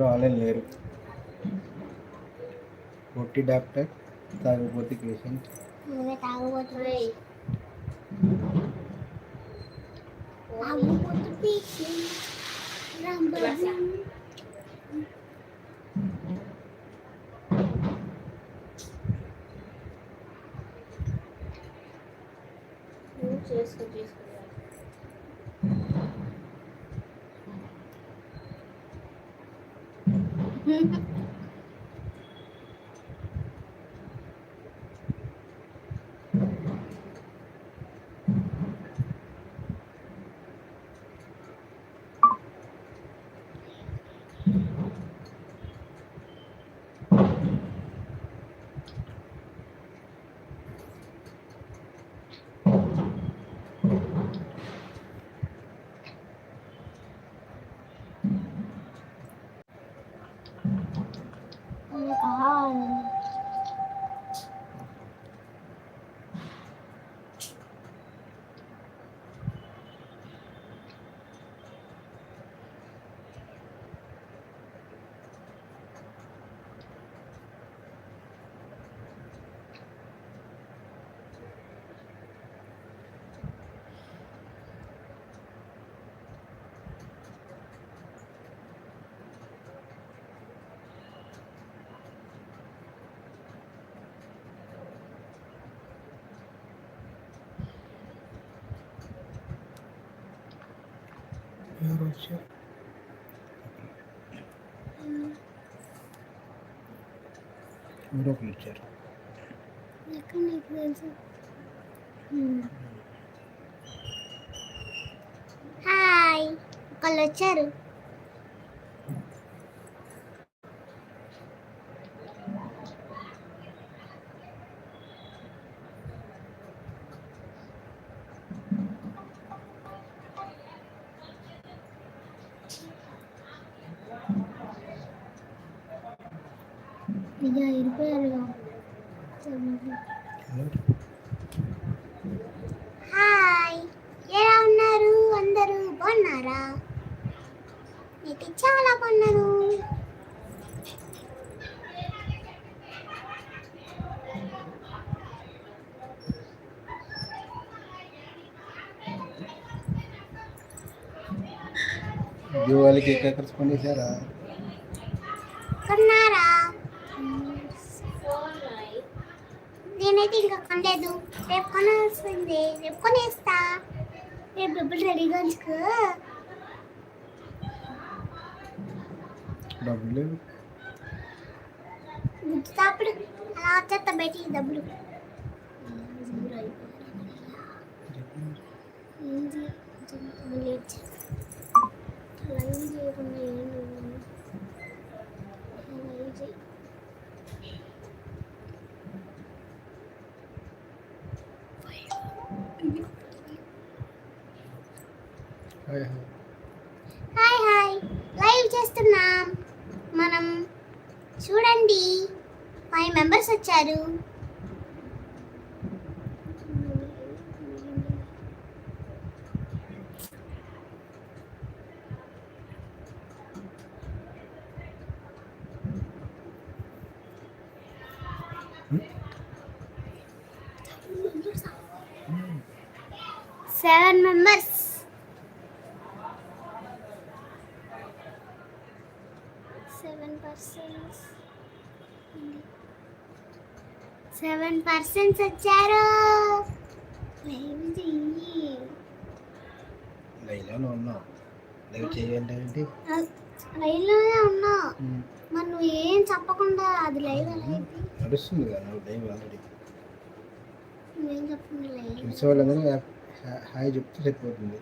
ఎవరు ఆన్లైన్ లేరు పొట్టి doctor తాగపోతే patient నువ్వే తాగబోతున్నాయి తాగబోతు 嗯 ఎవరు వచ్చారు. ఎవరో ఒకరు తెలుసు హాయ్ ఒకళ్ళు వచ్చారు ఇక వెళ్ళిపోయారుగా ఎవరు? హాయ్ ఎలా ఉన్నారు అందరూ బాగున్నారా అయితే చాలా దీవాళికి కొన్నారా? లైట్ నేనైతే ఇంకా కొనలేదు. రేపు కొనాల్సింది. రేపు కొనేస్తా. రేపు ఎప్పుడు రెడీగా ఉంచుకో. డబ్బులు లేవు. గుర్తుతాప్పుడు అలా బయటికి డబ్బులు. ఏంటి చేయకుండా ఏం లేదు. లైవ్ చేయి. Hi hi hi hi live చేస్తున్నాం మనం చూడండి ఫైవ్ మెంబర్స్ వచ్చారు seven members seven persons seven persons వచ్చారు. లైవ్ చెయ్యి. లైవ్లోనే ఉన్నా. లైవ్ చేయాలంటే ఏంటి లైవ్లోనే ఉన్నా. మరి నువ్వు ఏం చెప్పకుండా అది లైవ్ నడుస్తుంది కదా నువ్వు లైవ్ ఆల్రెడీ. నువ్వేం చెప్పకుండా లైవ్? చూసే వాళ్ళందరూ హాయ్ చెప్తే సరిపోతుంది.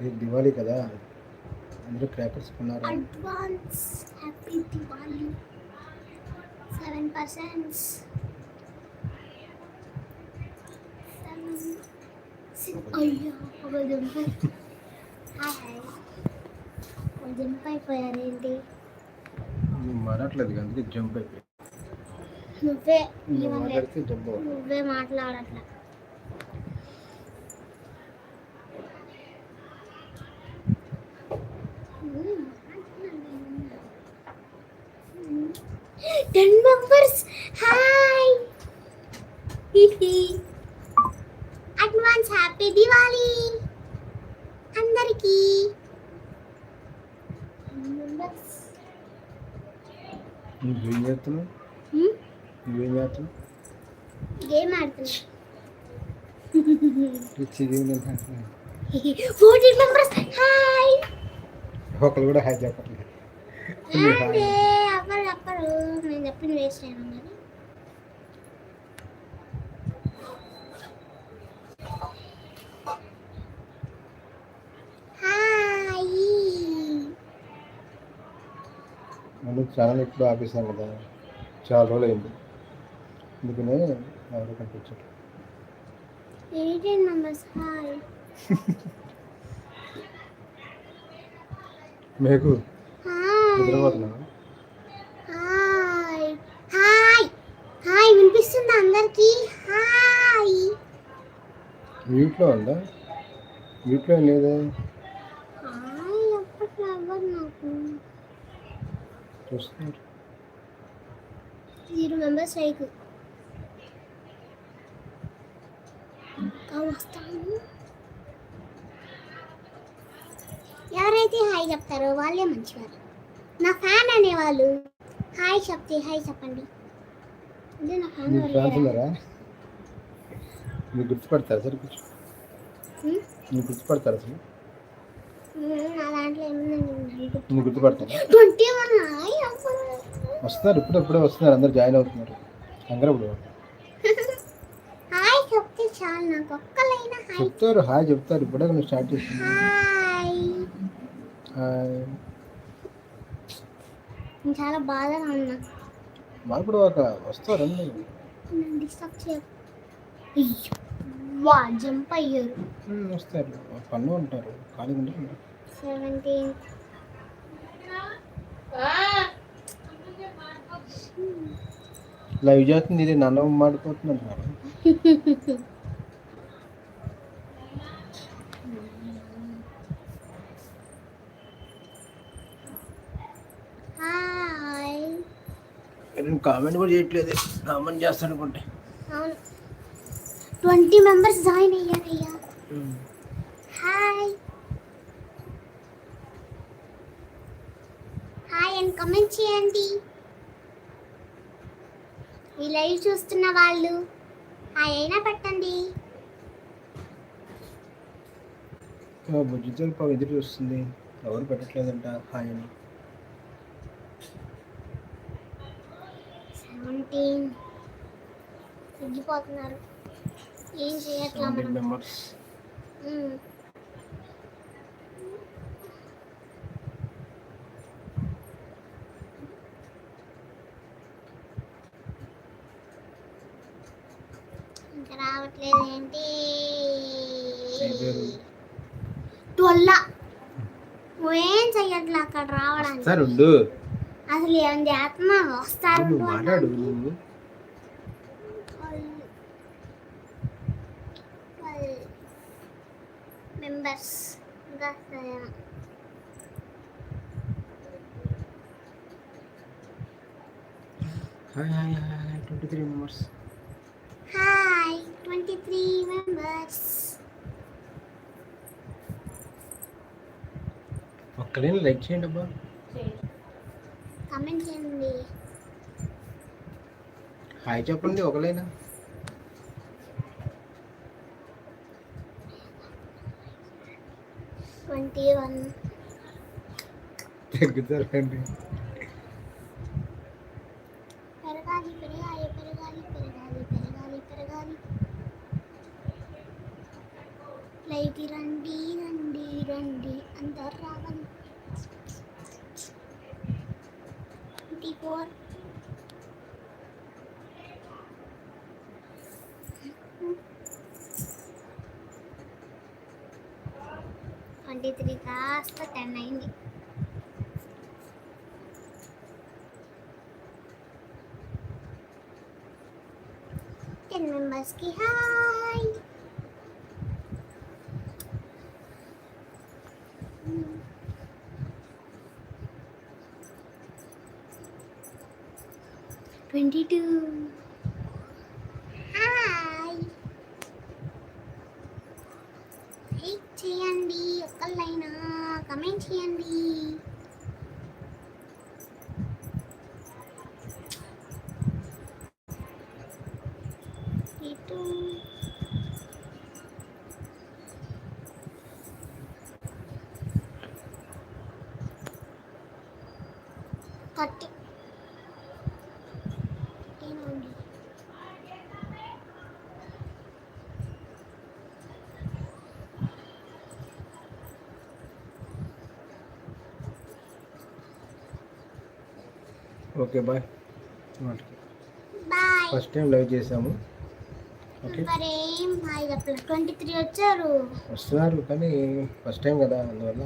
రేపు దివాళీ కదా అందరూ క్రాకర్స్ కొన్నారా? Advance happy Diwali seven percents అయ్యో ఒక జంప్. హాయ్. హాయ్ ఒక జంప్ అయిపోయారేంటి నువ్వు మాట్లాడలేదు అందుకే జంప్ అయిపోయి నువ్వే నువ్వే మాట్లాడట్లా. Ten members hi advance happy Diwali అందరికీ. నువ్వేం చేస్తున్నావు? నువ్వేం చేస్తున్నావు? Game fourteen members hi. ఒకరు కూడా హాయ్ చెప్పట్లేదు. అదే అప్పరు అప్పరు నేను చెప్పింది వేస్ట్ అయినా కానీ హాయ్ మనం ఛానల్ ఎప్పుడు ఆపేసాం కదా. చాలా రోజులు అయింది అందుకనే ఎవరు కనిపించారు మీకు హాయ్. నిద్రపోతున్నావా హాయ్. హాయ్. హాయ్. వినిపిస్తుందా అందరికి? హాయ్. మ్యూట్లో ఉందా? మ్యూట్లో లేదా? హాయ్ అప్పట్లో నాకు? చూస్తున్నారు. జీరో మెంబర్స్ లైక్ వస్తాను ఎవరైతే హాయ్ చెప్తారో వాళ్ళే మంచివారు. నా ఫ్యాన్ అనేవాళ్ళు హాయ్ చెప్తే హాయ్ చెప్పండి. ఇదే నా ఫ్యాన్ మీకు గుర్తుపడతారు సార్? గుర్తుపడతారు అసలు నా దాంట్లో ఏముందండి మీకు గుర్తుపడతారా ట్వంటీ వన్ హాయ్ అవ్వదు వస్తున్నారు ఇప్పుడు ఇప్పుడే వస్తున్నారు అందరు జాయిన్ అవుతున్నారు. హాయ్ చెప్తారు హాయ్ చెప్తారు ఇప్పుడే నువ్వు స్టార్ట్ చేసింది హాయ్. చాలా బాధగా ఉన్నా. కూడా ఒక వస్తారు? అన్నీ డిస్టర్బ్ జంప్ అయ్యారు. వస్తారు పన్ను ఉంటారు ఖాళీగా ఉంటారు లైవ్ చేస్తుంది ఇది నన్ను మాడిపోతుంది అంటున్నారు హాయ్ నేను కామెంట్ కూడా చేయట్లేదు. కామెంట్ చేస్తాను అనుకుంటే. అవును. ట్వంటీ మెంబర్స్ జాయిన్ అయ్యారయ్యా హాయ్ హాయ్ అని కమెంట్ చేయండి ఈ లైవ్ చూస్తున్న వాళ్ళు అయినా పెట్టండి. బుజ్జితో పాప ఎదురు చూస్తుంది. ఎవరు పెట్టట్లేదంట. హాయ్ అని. సెవెంటీన్. తగ్గిపోతున్నారు. ఏం చేయట్లా మెంబర్స్ ఉమ్. ఇంకా రావట్లేదు ఏంటి అయిపోయారు ట్వల్ల నువ్వేం చెయ్యట్లే అక్కడ రావడానికి సార్ ఉండు అసలు ఏం చేస్తున్నా వస్తారు నువ్వు. మాట్లాడు members. Hi hi hi twenty three members hi twenty three members ఒక్కలేని like చేయండి అబ్బా. కమెంట్ చేయండి. హాయ్ చెప్పండి ఒకలేనా ట్వంటీ వన్ తగ్గుతారండి పెరగాలి పెరగాలి పెరగాలి పెరగాలి పెరగాలి పెరగాలి. లైట్ రండి రండి రండి అందరు రావాలి ట్వంటీ ఫోర్ ట్వంటీ త్రీ కాస్త టెన్ అయింది టెన్ మెంబర్స్కి hi twenty two hi like చేయండి ఒక్కళ్ళైనా కమెంట్ చేయండి ఇటు థర్టీ ఉంది okay bye. First time live చేసాము ట్వంటీ త్రీ వచ్చారు. వస్తున్నారు కానీ ఫస్ట్ టైం కదా అందువల్ల.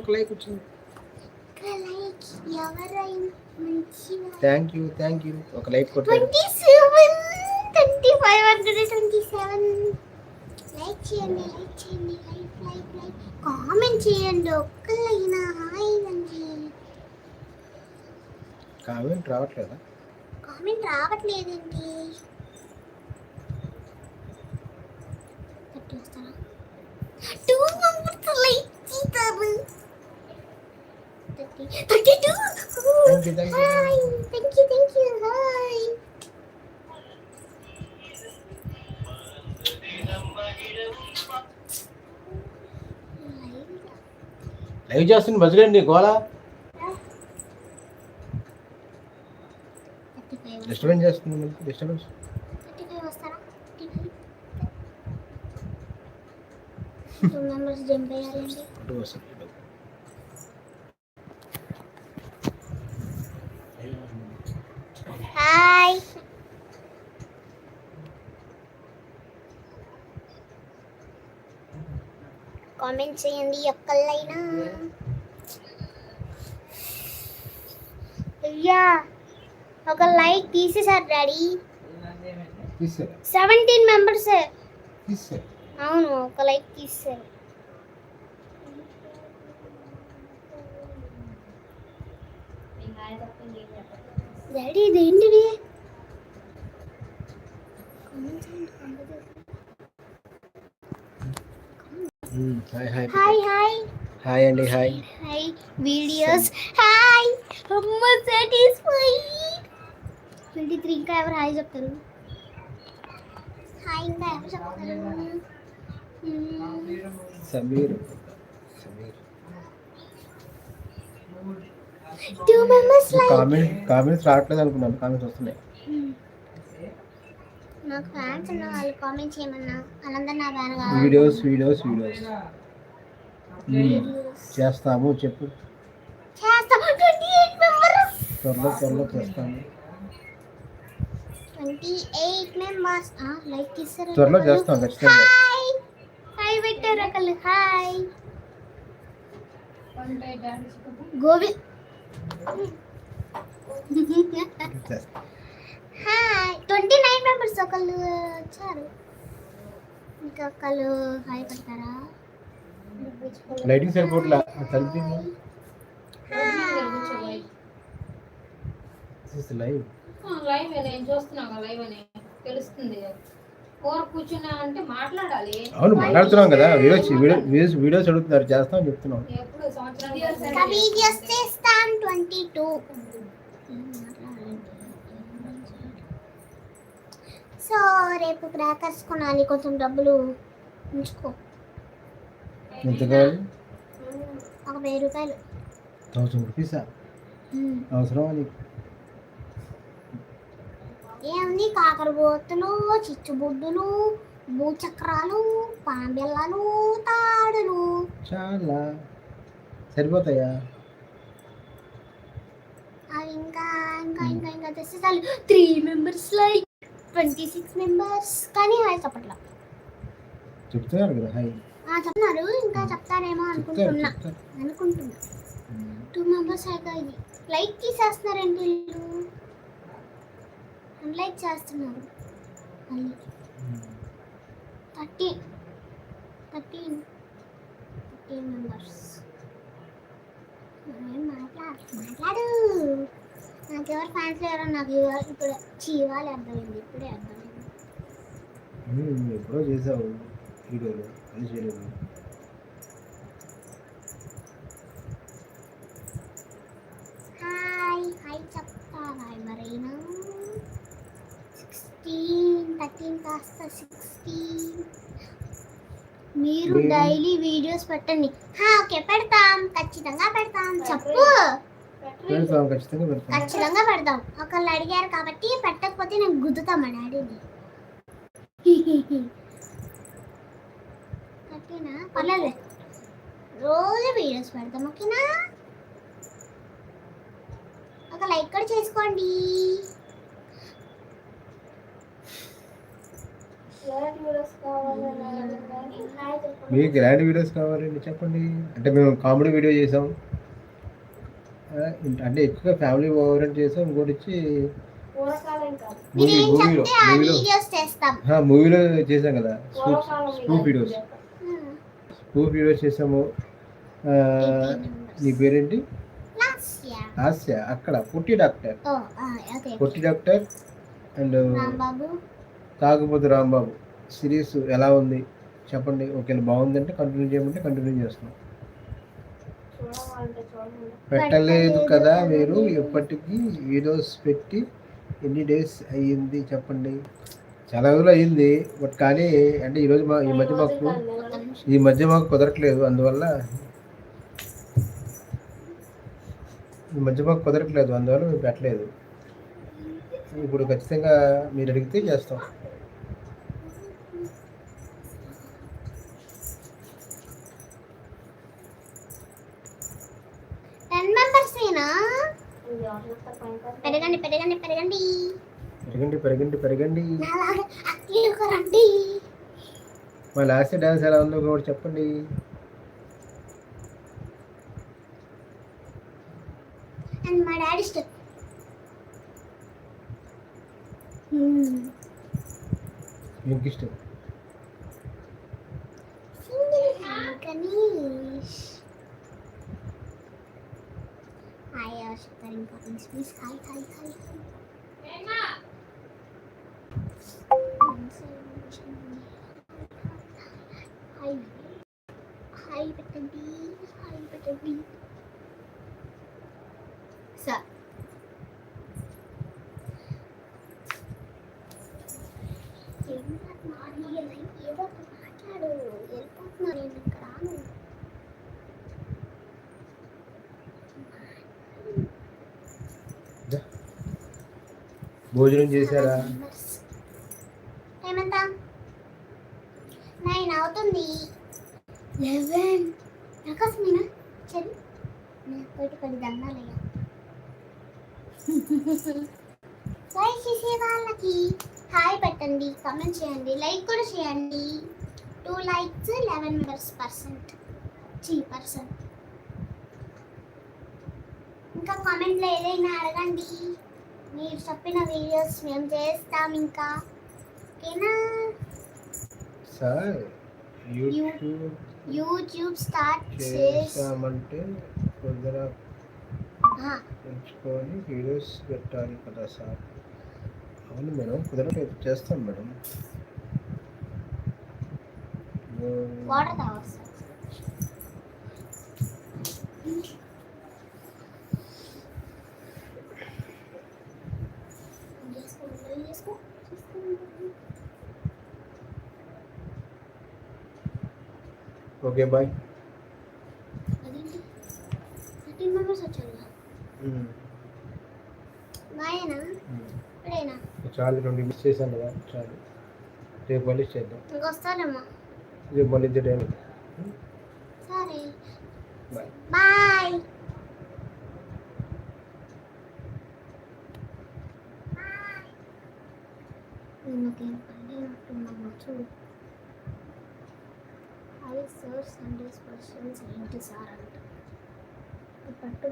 ఒక లైక్ వచ్చింది. థ్యాంక్ యూ థ్యాంక్ యూ ఒక లైక్ కొట్టారు. లైక్ చేయండి లైక్ చేయండి లైక్ లైక్ లైక్ కామెంట్ చేయండి ఒక్కళ్ళైనా హాయ్ అండి. కామెంట్ రావట్లేదా? కామెంట్ రావట్లేదండి. టూ మెంబర్స్ లైక్ చేస్తారు thirty thirty two Thank you, thank you, thank hi thank you thank you hi live చేస్తుంది థర్టీ ఫైవ్ డిస్టర్బెన్స్ చేస్తుంది డిస్టర్బెన్స్ టూ మెంబర్స్ జంప్ అయ్యారండి అటు వస్తుంది హాయ్ కామెంట్ చేయండి ఒక్కళ్ళైనా అయ్యా ఒక లైక్ తీసేసారు డాడీ. సెవెంటీన్ మెంబర్స్ అవును ఒక లైక్ తీసారు డాడీ ఇదేంటిది? Hi hi hi hi hi. అండి హాయ్. Hi videos. హాయ్. అమ్మ సాటిస్ఫై ట్వంటీ త్రీ ఇంకా ఎవరు హాయ్ చెప్తారు? హాయ్ ఇంకా ఎవరు చెప్తారు. సమీర్. సమీర్. కామెంట్స్ రావట్లేదు అనుకున్నాను. కామెంట్స్ వస్తున్నాయి. నాకు ఫ్యాన్స్ ఉన్న వాళ్ళు కామెంట్ చేయమన్నా. వాళ్ళందరూ నా ఫ్యాన్ కావాలి. Videos videos videos. చేస్తాము చెప్పు. చేస్తాం. ట్వంటీ ఎయిట్ మెంబర్స్ త్వరలో త్వరలో చేస్తాము. ట్వంటీ ఎయిట్ మెంబర్స్ లైక్ ఇస్తారు. త్వరలో చేస్తాం ఖచ్చితంగా. హాయ్ హాయ్ పెట్టారు ఒకళ్ళు hi Govind hi twenty nine members ఒకళ్ళు వచ్చారు. ఇంకా ఒకళ్ళు హాయ్. పెడతారా లైటింగ్ సరిపోట్లా తలుపు లైవ్ లైవ్ నేను చూస్తున్నాను లైవ్ అని. తెలుస్తుంది. కూర కూర్చున్నా అంటే మాట్లాడాలి. అవును మాట్లాడుతున్నాం కదా. వీడియోస్ వీడియో వీడియోస్ వీడియోస్ అడుగుతున్నారు. చేస్తాం చెప్తున్నాం. ఎప్పుడు ఇంకా సంవత్సరం వీడియోస్ చేస్తాం ట్వంటీ టూ సో రేపు క్రాకర్స్ కొనాలి కొంచెం డబ్బులు ఉంచుకో. ఎంత కావాలి? ఒక వెయ్యి రూపాయలు. థౌసండ్ రూపీసా? అవసరమా నీకు? ఏముంది? కాకరబోతులు చిచ్చుబుడ్డులు భూచక్రాలు పాంబెల్లలు తాడులు. చాలా. సరిపోతాయా? అవి ఇంకా ఇంకా ఇంకా ఇంకా తెస్తే చాలు three members like twenty six members కానీ హాయ్ చెప్పట్లా. చెప్తున్నారు కదా హాయ్. చెప్తున్నారు ఇంకా చెప్తారేమో చెప్తారు అనుకుంటున్నా. అనుకుంటున్నా. టూ మెంబర్స్ అయితే ఇది. లైక్ తీసేస్తున్నారండి వీళ్ళు. అన్లైక్ చేస్తున్నారు. మళ్ళీ. థర్టీన్ థర్టీన్ థర్టీన్ మెంబర్స్ ఏం మాట్లాడు. మాట్లాడు నాకెవరు ఫ్యాన్స్ లేరో నాకు ఇప్పుడు చీవాలి అర్థమైంది ఇప్పుడే అర్థమైంది. ఎప్పుడో చేసావు వీడియోలు అది చేయలేదు? హాయ్ హాయ్ చెప్తావా ఎవరైనా సిక్స్టీన్ థర్టీన్ కాస్త సిక్స్టీన్ మీరు డైలీ వీడియోస్ పెట్టండి. ఓకే పెడతాం ఖచ్చితంగా పెడతాం చెప్పు. పెడతాం ఖచ్చితంగా పెడతాం. ఖచ్చితంగా పెడతాం. ఒకళ్ళు అడిగారు కాబట్టి పెట్టకపోతే నేను గుద్దుతాం మా డాడీని. ఓకేనా? పర్లేదు. రోజు వీడియోస్ పెడతాం ఓకేనా? ఒక లైక్ కూడా చేసుకోండి. మీకు ఎలాంటి వీడియోస్ కావాలండి చెప్పండి? అంటే మేము కామెడీ వీడియో చేసాం. అంటే ఎక్కువగా ఫ్యామిలీ ఓవరెంట్ చేసాం ఇంకోటి వచ్చి మీరు మూవీ ఏం మూవీలో మూవీలో. వీడియోస్ చేస్తాం. ఆ, మూవీలో చేసాం కదా. Scoop scoop videos scoop videos చేసాము ఆ, నీ పేరేంటి? హాస్య అక్కడ పొట్టి డాక్టర్. పొట్టి డాక్టర్ అండ్ రాంబాబు. తాగుబోతు రాంబాబు. సిరీస్ ఎలా ఉంది? చెప్పండి. ఒకవేళ బాగుందంటే కంటిన్యూ చేయమంటే కంటిన్యూ చేస్తాం పెట్టలేదు కదా మీరు ఎప్పటికీ వీడియోస్ పెట్టి ఎన్ని డేస్ అయ్యింది చెప్పండి? చాలా రోజులు అయ్యింది బట్ కానీ అంటే ఈరోజు మా ఈ మధ్య మాకు ఈ మధ్య మాకు కుదరట్లేదు అందువల్ల ఈ మధ్య మాకు కుదరట్లేదు అందువల్ల మేము పెట్టలేదు. ఇప్పుడు ఖచ్చితంగా మీరు అడిగితే చేస్తాం టెన్ మెంబర్స్ ఏనా పెరగండి పెరగండి పెరగండి పెరగండి పెరగండి. మా లాస్ట్ డాన్స్ ఎలా ఉందో కూడా చెప్పండి. మా డాడీ స్టెప్. మీకు ఇష్టం గణేష్. హాయ్ చెప్తారు importance please hi hi hi hi hi పెట్టండి హాయ్ పెట్టండి సార్ ఏదో ఒకటి మాట్లాడు వెళ్ళిపోతున్నారు నేను ఇక్కడ రాను భోజనం చేశారా? లెవెన్ నాకోసమేనా చలి. నేను పోయి కొన్ని దండాలయ్యా లైక్ చేసే వాళ్ళకి హాయ్ పెట్టండి కమెంట్ చేయండి లైక్ కూడా చేయండి. Two likes eleven members percent three percent ఇంకా కామెంట్లో ఏదైనా అడగండి. మీరు చెప్పిన వీడియోస్ మేము చేస్తాం ఇంకా. ఓకేనా? సరే. యూట్యూబ్ యూట్యూబ్ స్టార్ట్ చేసి చేసామంటే కొద్దిగా ఎంచుకొని వీడియోస్ పెట్టాలి కదా సార్. అవును మేడం కుదరలేదు చేస్తాం madam. Water sir. Okay bye వచ్చారు బాయేనా? ఇప్పుడేనా? చాలు రెండు మిస్ చేశాను కదా చాలు. రేపు మళ్ళీ చేద్దాం. రేపు మళ్ళీ ఇద్దరు టైం బాయ్. బాయ్. నాకేం పని ఉంటుందమ్మా చూడు. అది సార్ సండేస్ పర్సన్స్ ఏంటి సార్ అంట పట్టు